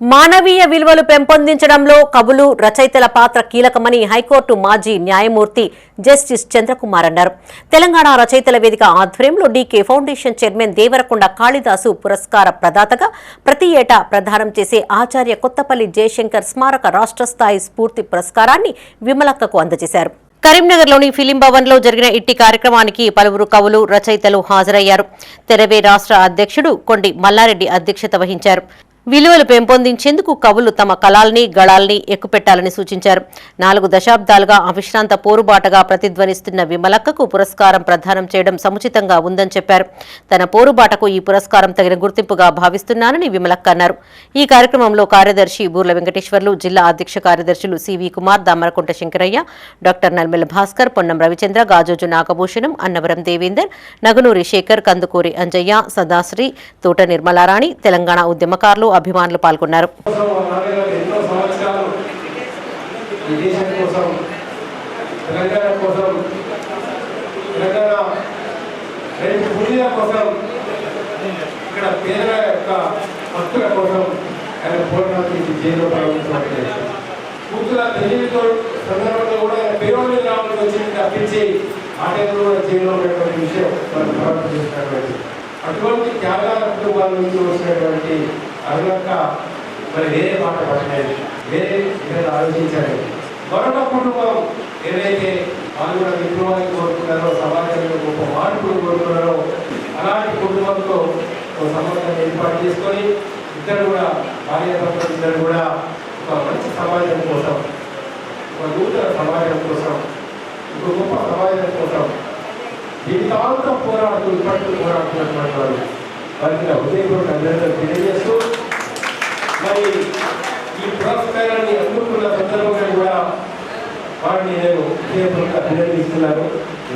మానవీయ విలువలు పెంపొందించడంలో కవులు రచయితల పాత్ర కీలకమని హైకోర్టు మాజీ న్యాయమూర్తి జస్టిస్ చంద్రకుమార్ అన్నారు. తెలంగాణ రచయితల వేదిక ఆధ్వర్యంలో DK foundation chairman Devarakonda Kalidasu పురస్కార ప్రదాతగా ప్రతి ఏటా ప్రదానం చేసే ఆచార్య కొత్తపల్లి జయశంకర్ స్మారక రాష్ట్ర స్థాయి స్ఫూర్తి పురస్కారాన్ని విమలక్కకు అందజేశారు. కరీంనగర్లోని ఫిలిం భవన్లో జరిగిన ఇట్టి కార్యక్రమానికి పలువురు కవులు రచయితలు హాజరయ్యారు. తెరవే రాష్ట్ర అధ్యక్షుడు కొండి మల్లారెడ్డి అధ్యక్షత వహించారు. విలువలు పెంపొందించేందుకు కవులు తమ కళాల్ని గళాల్ని ఎక్కుపెట్టాలని సూచించారు. నాలుగు దశాబ్దాలుగా అవిశ్రాంత పోరుబాటగా ప్రతిధ్వనిస్తున్న విమలక్కకు పురస్కారం ప్రదానం చేయడం సముచితంగా ఉందని చెప్పారు. తన పోరుబాటకు ఈ పురస్కారం తగిన గుర్తింపుగా భావిస్తున్నానని విమలక్క అన్నారు. ఈ కార్యక్రమంలో కార్యదర్శి బూర్ల వెంకటేశ్వర్లు జిల్లా అధ్యక్ష కార్యదర్శులు సివి కుమార్ దామరకుంట శంకరయ్య డాక్టర్ నల్మెల భాస్కర్ పొన్నం రవిచంద్ర గాజోజు నాగభూషణం అన్నవరం దేవేందర్ నగనూరి శేఖర్ కందుకూరి అంజయ్య సదాశ్రీ తోట నిర్మలారాణి తెలంగాణ ఉద్యమకారులు అభిమానులు పాల్గొన్నారు. ఇక్కడ పేదల యొక్క భక్తుల కోసం ఆయన పోరాటం జైల్లో తెలివితో సందర్భంలో కూడా ఆయన పేరోళ్ళు రావాలని వచ్చింది తప్పించి ఆ టైంలో కూడా జైల్లో ఉన్నటువంటి విషయం మనం అటువంటి త్యాగాల కుటుంబాల నుంచి వచ్చినటువంటి అరుణక్క మరి వేరే మాట పట్టలేదు వేరే మీద ఆలోచించాలి మరొక కుటుంబం ఏదైతే వాళ్ళు కూడా విప్లవాన్ని కోరుకున్నారో సమాజంలో గొప్ప మార్పులు కోరుకున్నారో అలాంటి కుటుంబంతో ఒక సంబంధాన్ని ఏర్పాటు చేసుకొని ఇద్దరు కూడా భార్యాభర్తలు ఇద్దరు కూడా ఒక మంచి సమాజం కోసం ఒక నూతన సమాజం కోసం ఒక గొప్ప సమాజం కోసం జీవితాంతం పోరాడుతూ ఇప్పటికీ పోరాడుతున్నటువంటి వారు. వారికి హృదయపూర్వక అందరితో తెలియజేస్తారు మరి ఈ పురస్కారాన్ని అందుకున్న సందర్భంగా కూడా వారిని నేను అభినందిస్తున్నాను.